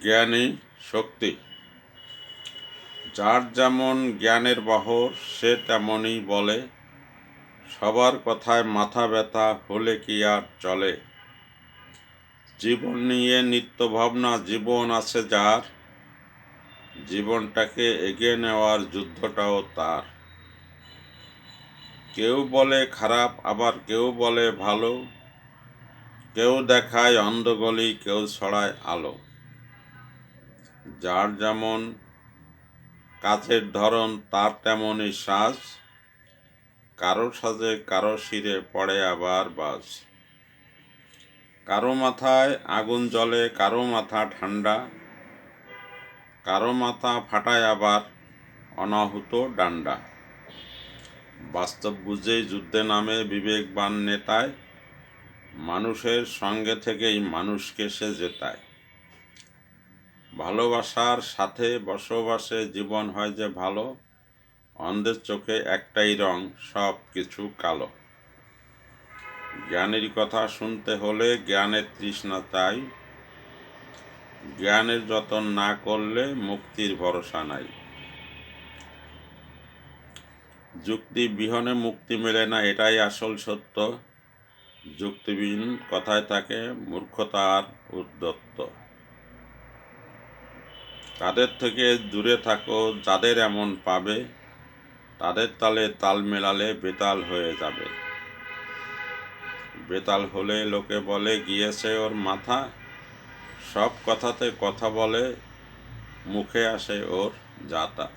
জ্ঞানী শক্তি। যার যেমন জ্ঞানের বহর, সে তেমনই বলে, সবার কথায় মাথা ব্যথা হলে কি আর চলে? জীবন নিয়ে নিত্য ভাবনা জীবন আছে যার, জীবনটাকে এগিয়ে নেওয়ার যুদ্ধটাও তার। কেউ বলে খারাপ, আবার কেউ বলে ভালো। কেউ দেখায় অন্ধগলি, কেউ ছড়ায় আলো। যার যেমন কাছের ধরন, তার তেমনই সাজ। কারও সাজে কারও শিরে পড়ে আবার বাজ। কারও মাথায় আগুন জ্বলে, কারও মাথা ঠান্ডা, কারও মাথা ফাটায় আবার অনাহুত ডান্ডা। বাস্তব বুঝেই যুদ্ধে নামে বিবেকবান নেতায়, মানুষের সঙ্গে থেকেই মানুষকে সে জেতায় ভালোবাসার সাথে বসবাসে জীবন হয় যে ভালো, অন্ধের চোখে একটাই রং, সব কিছু কালো। জ্ঞানের কথা শুনতে হলে জ্ঞানের তৃষ্ণা চাই। জ্ঞানের যতন না করলে মুক্তির ভরসা নাই। যুক্তি বিহনে মুক্তি মেলে না, এটাই আসল সত্য। যুক্তিবিহীন কথায় থাকে মূর্খতার উদ্যত্ত তাদের থেকে দূরে থাকো, যাদের এমন পাবে, তাদের তালে তাল মেলালে বেতাল হয়ে যাবে। বেতাল হলে লোকে বলে, গিয়েছে ওর মাথা? সব কথাতে কথা বলে, মুখে আসে ওর যাতা।